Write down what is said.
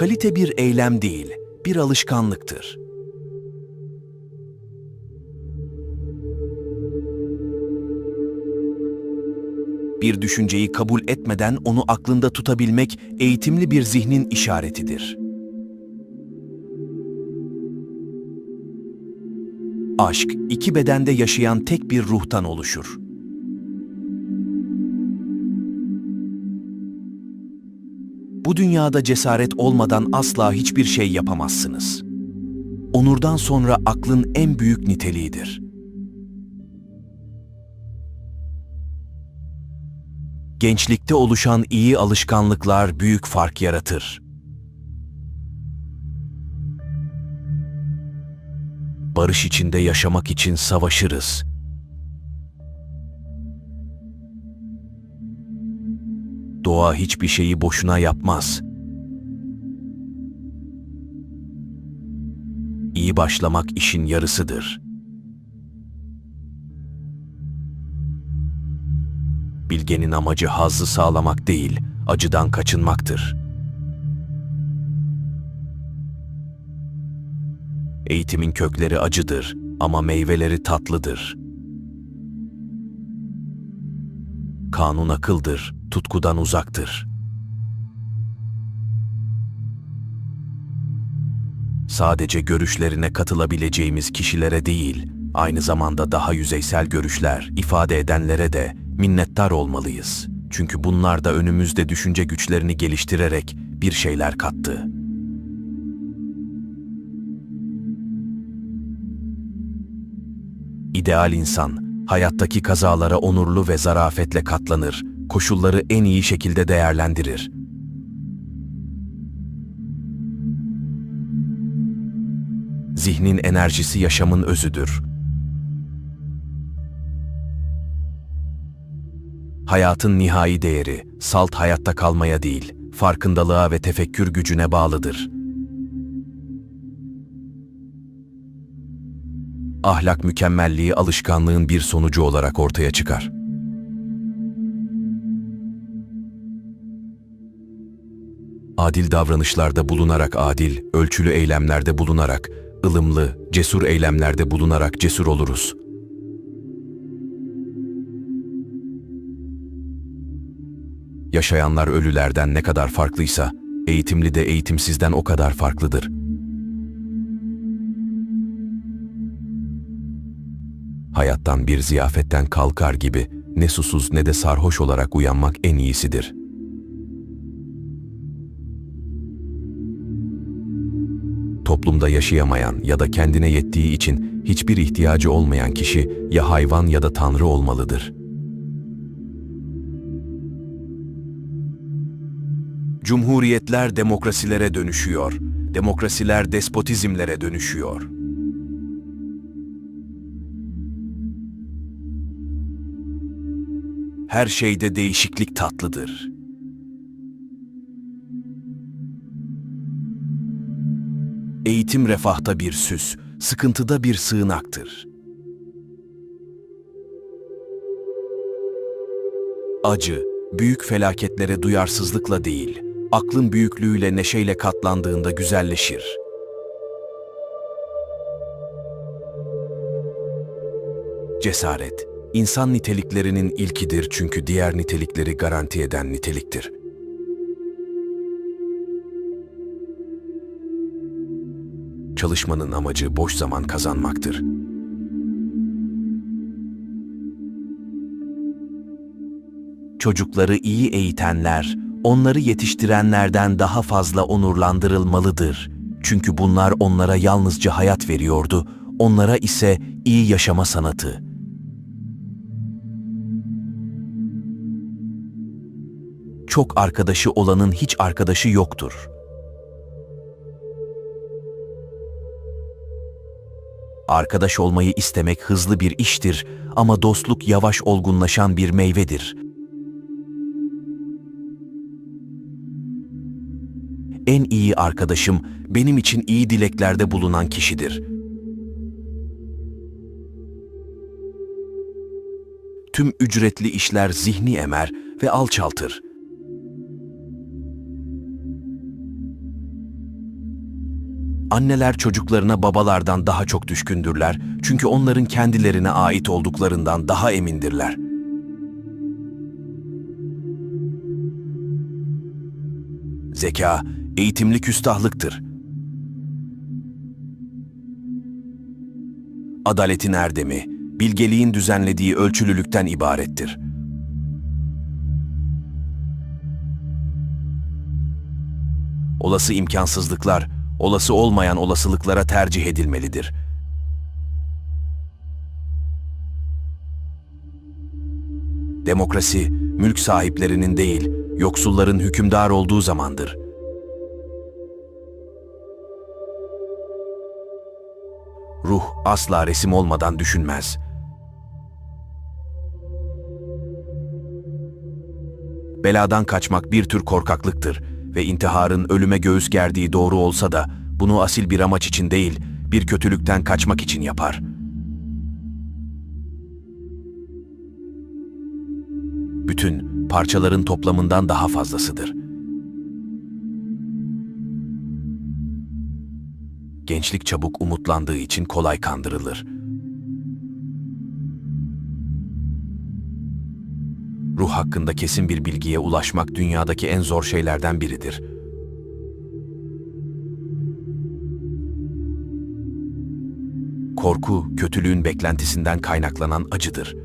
Kalite bir eylem değil, bir alışkanlıktır. Bir düşünceyi kabul etmeden onu aklında tutabilmek eğitimli bir zihnin işaretidir. Aşk, iki bedende yaşayan tek bir ruhtan oluşur. Bu dünyada cesaret olmadan asla hiçbir şey yapamazsınız. Onurdan sonra aklın en büyük niteliğidir. Gençlikte oluşan iyi alışkanlıklar büyük fark yaratır. Barış içinde yaşamak için savaşırız. Doğa hiçbir şeyi boşuna yapmaz. İyi başlamak işin yarısıdır. Bilgenin amacı hazzı sağlamak değil, acıdan kaçınmaktır. Eğitimin kökleri acıdır ama meyveleri tatlıdır. Kanun akıldır, tutkudan uzaktır. Sadece görüşlerine katılabileceğimiz kişilere değil, aynı zamanda daha yüzeysel görüşler ifade edenlere de minnettar olmalıyız. Çünkü bunlar da önümüzde düşünce güçlerini geliştirerek bir şeyler kattı. İdeal insan, hayattaki kazalara onurlu ve zarafetle katlanır, koşulları en iyi şekilde değerlendirir. Zihnin enerjisi yaşamın özüdür. Hayatın nihai değeri, salt hayatta kalmaya değil, farkındalığa ve tefekkür gücüne bağlıdır. Ahlak mükemmelliği alışkanlığın bir sonucu olarak ortaya çıkar. Adil davranışlarda bulunarak adil, ölçülü eylemlerde bulunarak, ılımlı, cesur eylemlerde bulunarak cesur oluruz. Yaşayanlar ölülerden ne kadar farklıysa, eğitimli de eğitimsizden o kadar farklıdır. Hayattan bir ziyafetten kalkar gibi ne susuz ne de sarhoş olarak uyanmak en iyisidir. Toplumda yaşayamayan ya da kendine yettiği için hiçbir ihtiyacı olmayan kişi ya hayvan ya da tanrı olmalıdır.'' Cumhuriyetler demokrasilere dönüşüyor. Demokrasiler despotizmlere dönüşüyor. Her şeyde değişiklik tatlıdır. Eğitim refahta bir süs, sıkıntıda bir sığınaktır. Acı, büyük felaketlere duyarsızlıkla değil, aklın büyüklüğüyle neşeyle katlandığında güzelleşir. Cesaret, insan niteliklerinin ilkidir çünkü diğer nitelikleri garanti eden niteliktir. Çalışmanın amacı boş zaman kazanmaktır. Çocukları iyi eğitenler, onları yetiştirenlerden daha fazla onurlandırılmalıdır. Çünkü bunlar onlara yalnızca hayat veriyordu, onlara ise iyi yaşama sanatı. Çok arkadaşı olanın hiç arkadaşı yoktur. Arkadaş olmayı istemek hızlı bir iştir ama dostluk yavaş olgunlaşan bir meyvedir.'' en iyi arkadaşım benim için iyi dileklerde bulunan kişidir. Tüm ücretli işler zihni emer ve alçaltır. Anneler çocuklarına babalardan daha çok düşkündürler çünkü onların kendilerine ait olduklarından daha emindirler. Zeka, eğitimli küstahlıktır. Adaletin erdemi, bilgeliğin düzenlediği ölçülülükten ibarettir. Olası imkansızlıklar, olası olmayan olasılıklara tercih edilmelidir. Demokrasi, mülk sahiplerinin değil, yoksulların hükümdar olduğu zamandır. Ruh asla resim olmadan düşünmez. Beladan kaçmak bir tür korkaklıktır ve intiharın ölüme göğüs gerdiği doğru olsa da bunu asil bir amaç için değil, bir kötülükten kaçmak için yapar. Bütün parçaların toplamından daha fazlasıdır. Gençlik çabuk umutlandığı için kolay kandırılır. Ruh hakkında kesin bir bilgiye ulaşmak dünyadaki en zor şeylerden biridir. Korku, kötülüğün beklentisinden kaynaklanan acıdır.